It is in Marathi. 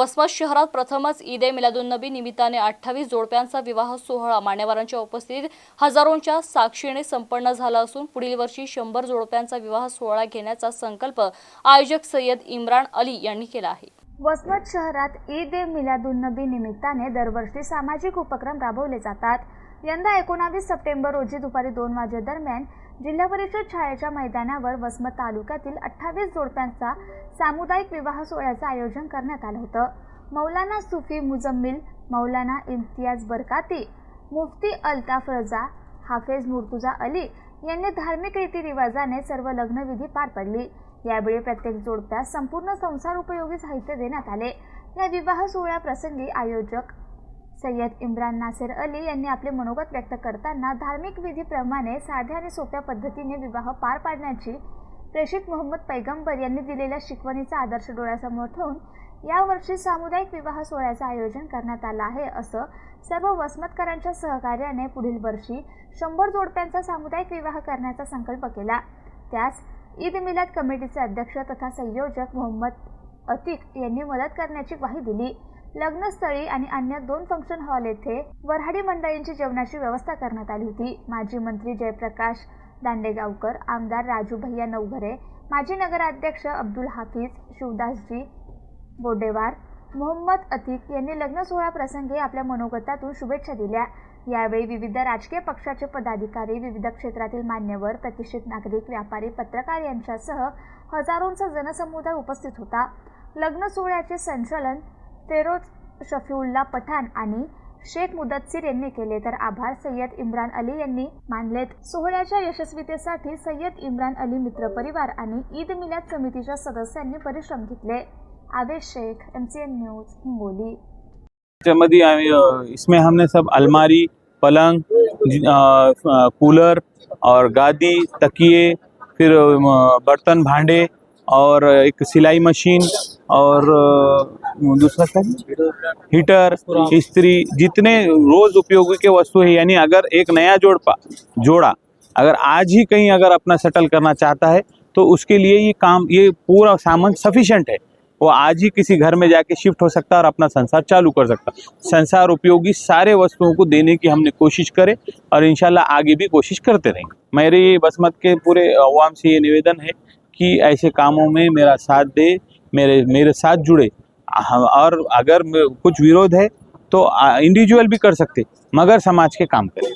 वसमत शहरात प्रथमच ईद ए मिलादुन्नबी निमित्ताने अठ्ठावीस जोडप्यांचा विवाह सोहळा मान्यवरांच्या उपस्थितीत हजारोंच्या साक्षीने संपन्न झाला असून पुढील वर्षी शंभर जोडप्यांचा विवाह सोहळा घेण्याचा संकल्प आयोजक सय्यद इम्रान अली यांनी केला आहे. वसमत शहरात ईद ए मिलादुन्नबी निमित्ताने दरवर्षी सामाजिक उपक्रम राबवले जातात. यंदा एकोणावीस सप्टेंबर रोजी दुपारी दोन वाजेदरम्यान जिल्हा परिषद शाळेच्या मैदानावर वसमत तालुक्यातील अठ्ठावीस जोडप्यांचा सामुदायिक विवाह सोहळ्याचं आयोजन करण्यात आलं होतं. मौलाना सुफी मुजम्मिल मौलाना इम्तियाज बरकाती मुफ्ती अल्ताफ रजा हाफेज मुर्तुजा अली यांनी धार्मिक रीतिरिवाजाने सर्व लग्नविधी पार पडली. यावेळी प्रत्येक जोडप्यास संपूर्ण संसार उपयोगी साहित्य देण्यात आले. या विवाह सोहळ्याप्रसंगी आयोजक सय्यद इम्रान नासेर अली यांनी आपले मनोगत व्यक्त करताना धार्मिक विधीप्रमाणे साध्या आणि सोप्या पद्धतीने विवाह पार पाडण्याची प्रेषित मोहम्मद पैगंबर यांनी दिलेल्या शिकवणीचा आदर्श डोळ्यासमोर ठेवून यावर्षी सामुदायिक विवाह सोहळ्याचं आयोजन करण्यात आलं आहे असं सर्व वसमतकरांच्या सहकार्याने पुढील वर्षी शंभर जोडप्यांचा सामुदायिक विवाह करण्याचा संकल्प केला. त्यास ईद मिलाद कमिटीचे अध्यक्ष तथा संयोजक मोहम्मद अतिक यांनी मदत करण्याची ग्वाही दिली. लग्नस्थळी आणि अन्य दोन फंक्शन हॉल येथे वऱ्हाडी मंडळींची जेवणाची व्यवस्था करण्यात आली होती. माजी मंत्री जयप्रकाश दांडेगावकर आमदार राजू भैया नवघरे माजी नगराध्यक्ष अब्दुल हाफिज शिवदासजी बोडेवार मोहम्मद अतिक यांनी लग्न सोहळा प्रसंगी आपल्या मनोगतातून शुभेच्छा दिल्या. यावेळी विविध राजकीय पक्षाचे पदाधिकारी विविध क्षेत्रातील मान्यवर प्रतिष्ठित नागरिक व्यापारी पत्रकार यांच्यासह हजारोंचा जनसमुदाय उपस्थित होता. लग्न सोहळ्याचे संचालन फेरोज शफीउल्ला पठाण आणि शेख मुदत्सीर यांनी केले तर आभार. सय्यद इम्रान अली यांनी मानलेत. सोहळ्याच्या यशस्वीतेसाठी सय्यद इम्रान अली मित्र परिवार आणि ईद मिलाद समितीच्या सदस्यांनी परिश्रम घेतले. Avesh Shaikh M C N news Hingoli. त्याच्यामध्ये आम्ही, इसमें हमने सब अलमारी पलंग कूलर और गादी तकिए फिर बर्तन भांडे और एक सिलाई मशीन और दूसरा क्या हीटर, इस्त्री, जितने रोज उपयोगी के वस्तु है, यानी अगर एक नया जोड़पा, जोड़ा, अगर आज ही कहीं अगर अपना सेटल करना चाहता है तो उसके लिए ये काम, ये पूरा सामान सफिशेंट है। वो आज ही किसी घर में जाके शिफ्ट हो सकता है और अपना संसार चालू कर सकता संसार उपयोगी सारे वस्तुओं को देने की हमने कोशिश करे और इंशाल्लाह आगे भी कोशिश करते रहेंगे। मेरी बसमत के पूरे अवाम से ये निवेदन है कि ऐसे कामों में मेरा साथ दे मेरे मेरे साथ जुड़े। और अगर कुछ विरोध है तो इंडिविजुअल भी कर सकते मगर समाज के काम करें।